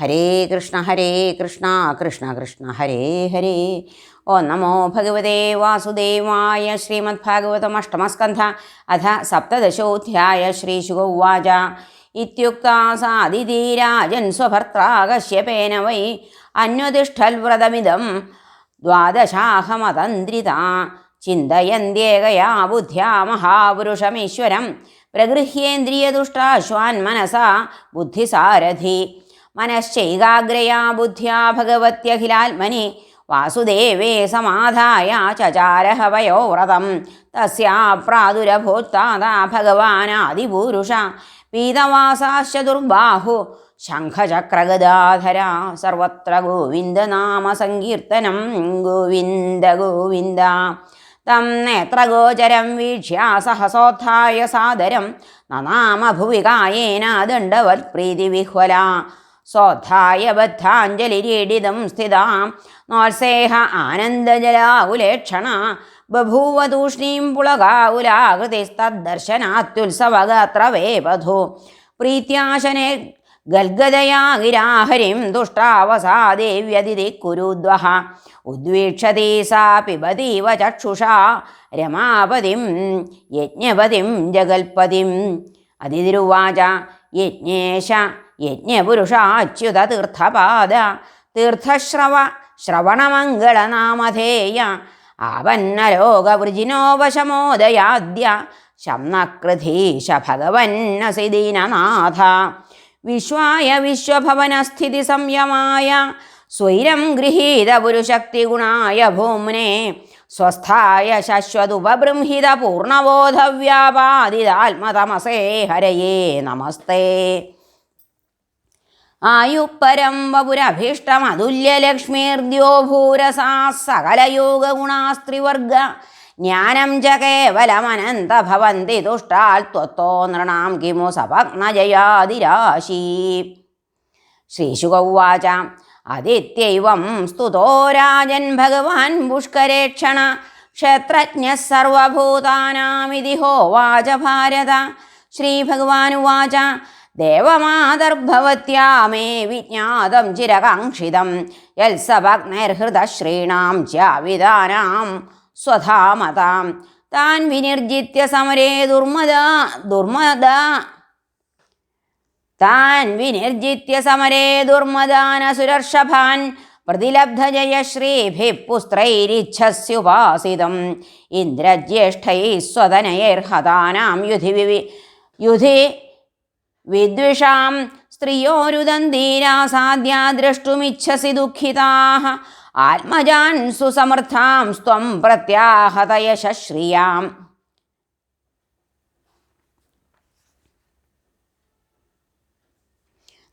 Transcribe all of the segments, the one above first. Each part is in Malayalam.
ഹരേ കൃഷ്ണ ഹരേ കൃഷ്ണ കൃഷ്ണ കൃഷ്ണ ഹരേ ഹരേ. ഓ നമോ ഭഗവതേ വാസുദേവായ ശ്രീമദ് ഭാഗവതം അഷ്ടമസ്കന്ധ അഥ സപ്തദശോധ്യായ ശ്രീശുക ഉവാച ഇത്യുക്താ സാദിതീരാജൻ സ്വഭർത്താ കശ്യപേന വൈ അന്വതിഷ്ഠൽവ്രതമിതം ദ്വാദശാഹമതന്ത്രിത. ചിന്തയന്ത്യേകയാ ബുദ്ധ്യാ മഹാപുരുഷമീശ്വരം. പ്രഗൃഹ്യേന്ദ്രിയദുഷ്ടാശ്വാൻ മനസാ ബുദ്ധിസാരഥി. മനശ്ചൈകാഗ്രയാ ബുദ്ധ്യാ ഭഗവത്യഖിലാത്മനി. വാസുദേവേ സമാധായ ചചാരഹവയോ വ്രതം തസ്യാ പ്രാദുരഭൂത്താതാ ഭഗവാനാദിപൂരുഷ. പീതവാസാശ്ച ദുർബാഹു. ശംഖചക്രഗദാധര. സർവത്ര ഗോവിന്ദനാമ സങ്കീർത്തനം. ഗോവിന്ദ ഗോവിന്ദ. തം നേത്രഗോചരം വീക്ഷ്യ സഹസോത്ഥായ സാദരം. നനാമ ഭുവികായേന ദണ്ഡവത്പ്രീതിവിഹ്വല. സ്വോത്ഥായ ബദ്ധാഞ്ജലിരീഡിതം സ്ഥിതാം. നോത്സേഹ ആനന്ദജലാകുലേക്ഷണ ബഭൂവതൂഷ്ണീം തൂഷ്ണീം പുളകാകുലാകൃതിസ്തദ്ദർശനാത്യുത്സവഗാത്ര വേപധു പ്രീത്യാശനെ ഗൽഗദയാ ഗിരാഹരിം തുഷ്ടാവസാ ദേവ്യതിഥി കുരുദ്വഹ ഉദ്വീക്ഷതി സാ പിബതീവ ചക്ഷുഷാ രമാപതിം യജ്ഞപതിം ജഗൽപതിം. അതിതിരുവാച യജ്ഞേശ യജ്ഞപുരുഷാച്യുത തീർത്ഥപാദ തീർത്ഥശ്രവ ശ്രവണമംഗളനാമധേയ ആവന്നലോകവൃജിനോപശമോദയാദ്യ ശംനകൃധീശ ഭഗവന്നസി ദീനനാഥ വിശ്വായ വിശ്വഭവനസ്ഥിതി സംയമായ സ്വൈരം ഗൃഹീത പുരുശക്തിഗുണായ ഭൂമ്നെ സ്വസ്ഥായ ശശ്വതുപബൃംഹിത പൂർണബോധവ്യാപാദിതാത്മതമസേ ഹരയേ നമസ്തേ. ആയുപ്പരം വപുരഭീഷ്ടമതുല്യലക്ഷ്മീർദ്യോ ഭൂരസാ സകലയോഗഗുണാസ്ത്രിവർഗ ജ്ഞാനം ച കേവലമനന്തഭവന്തി തുഷ്ടാൽ ത്വത്തോ നൃണാം കിമു സപഗ്നജയാതിരാശീ. ശ്രീശുക ഉവാച അതിത്യൈവം സ്തുതോ രാജൻ ഭഗവാൻ പുഷ്കരേക്ഷണ ക്ഷത്രജ്ഞ സർവഭൂതാനാമിതി ഹോവാച ഭാരത. ശ്രീഭഗവാനുവാച ദേവമാതർഭവത്യാ മേ വിജ്ഞാതം ചിരകാംക്ഷിതം. യത്സഭഗ്നൈർഹൃതശ്രീണാം ചാവിധാനാം സ്വധാമതാം. താൻ വിനിർജിത്യ സമരേ ദുർമദ ദുർമദ. താൻ വിനിർജിത്യ സമരേ ദുർമദാനസുരർഷഭാൻ പ്രതിലബ്ധജയശ്രീഭിപുസ്ത്രൈരിച്ഛസ്യുപാസിതം ഇന്ദ്രജ്യേഷ്ഠൈ സ്വതനയൈർഹതാനാം യുധി വിവി യുധി വിദ്വിഷാം സ്ത്രിയോരുദന്തീരാസാദ്യാ ദ്രഷ്ടുമിച്ഛസി ദുഃഖിതാഹ. ആത്മജാൻ സുസമർത്ഥാം സ്വം പ്രത്യാഹതയശ്രിയാം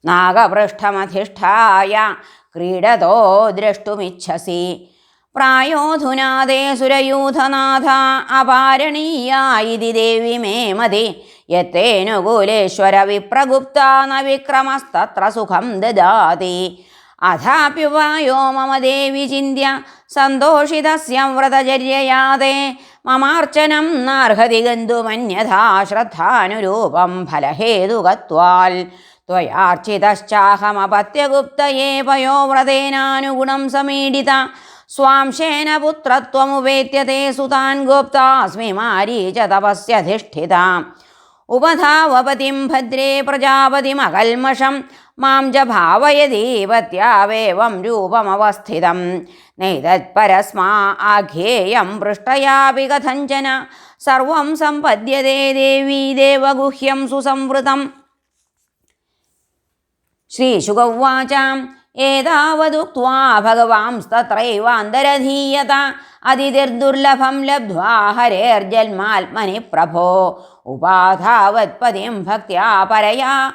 നാഗപൃഷ്ഠമധിഷ്ഠായ ക്രീഡതോ ദ്രഷ്ടുമിച്ഛസി. പ്രായോധുനാദേ സുരയൂഥനാഥ അപാരണീയായിതി ദേവി മേ മതി. യത്തേനുകൂലേശ്വര വിപ്രഗുപ്ത ന വിക്രമസ്തത്ര സുഖം ദദാതി. അഥാപ്യുപായോ മമ ദേവി ചിന്യ സന്തോഷിതസ്യ വ്രതചര്യയാതെ മമാർച്ചനം നാർഹതി ഗന്ധുമന്യഥാ ശ്രദ്ധാനുരൂപം ഫലഹേതുകത്വാൽ. ത്വയാർച്ചിതശ്ചാഹമപത്യഗുപ്തയേ പയോവ്രതേനാനുഗുണം സമീഡിത സ്വാംശേന പുത്രത്വമുപേത്യ തേ സുതാൻ ഗോപ്താസ്മി മാരീച തപസ്യധിഷ്ഠിത. उपधावपतिं भद्रे प्रजापतिमकल्मषं माँ च भावयदेवत्यावेवं रूपमवस्थितं। नैतत्परस्मा आघेयं पृष्ठयापि कथञ्चन। सर्वं सम्पद्यते देवी देवगुह्यं सुसंवृतम्। श्रीशुक उवाच। ഏതാവതുക്വാ ഭഗവാംസ്തത്രൈവാന്തരധീയത അതിഥിർദുർലഭം ലബ്ധ്വാ ഹരേർജന്മാത്മനി പ്രഭോ. ഉപാധാവത്പതിം ഭക്ത്യാ പരയാ.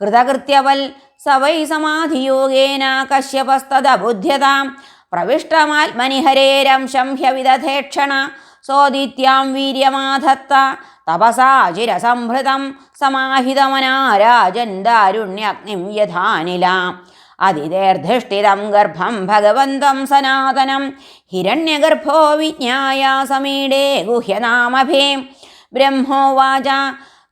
കൃതകൃത്യവൽ സ വൈ സമാധിയോഗേന കശ്യപസ്തദബുദ്ധ്യതാം. പ്രവിഷ്ടമാത്മനി ഹരേരംശം ഹ്യവിദധേക്ഷണ സോദിത്യാം വീര്യമാധത്ത. തപസാ ചിരസംഭൃതം സമാഹിതമനാരാജൻ ദാരുണ്യഗ്നിം യഥാനിലാം. അതിതേർധിഷ്ഠിതം ഗർഭം ഭഗവന്തം സനാതനം. ഹിരണ്യഗർഭോ വിജ്ഞായ സമീഡേ ഗുഹ്യനാമഭേ. ബ്രഹ്മോവാച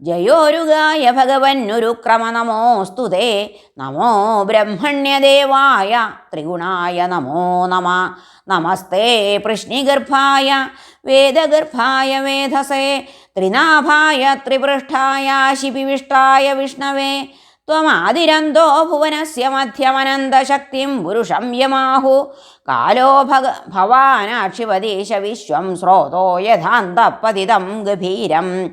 ജയോരുഗായ ഭഗവന്നുരുക്രമ നമോസ്തു തേ. നമോ ബ്രഹ്മണ്യദേവായ ത്രിഗുണായ നമോ നമ. നമസ്തേ പൃഷ്ണിഗർഭായ വേദഗർഭായ വേധസേ ത്രിനാഭായ ത്രിപൃഷ്ഠായ ശിപിവിഷ്ടായ വിഷ്ണവേ. ത്വമാതിരന്തോ ഭുവനസ്യ മധ്യമനന്തശക്തിം പുരുഷം യമാഹു. കാലോ ഭഗ ഭവാനാക്ഷിപതീശ വിശ്വം സ്രോതോ യഥാന്തപതിതം ഗഭീരം.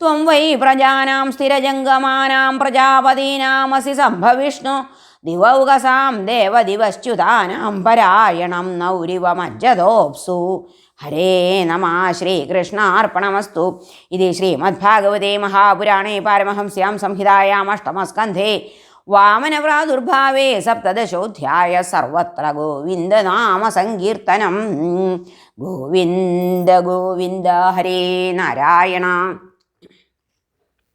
ത്വം വൈ പ്രജാനാം സ്ഥിരജംഗമാനാം പ്രജാപതീനാമസി സംഭവിഷ്ണു. ദിവൗകസാം ദേവദിവശ്ച്യുതാനാം പരായണം നൗരിവമജ്ജതോപ്സു. ഹരേ നമ ശ്രീകൃഷ്ണാർപ്പണമസ്തു. ഇത് ശ്രീമദ്ഭാഗവതേ മഹാപുരാണേ പാരമഹംസ്യാം സംഹിതായാം അഷ്ടമസ്കന്ധേ. വാമനവ്രാദുർഭാവേ സപ്തദശോധ്യായ സർവത്ര ഗോവിന്ദനാമ സങ്കീർത്തനം. ഗോവിന്ദ ഗോവിന്ദ ഹരേ നാരായണ.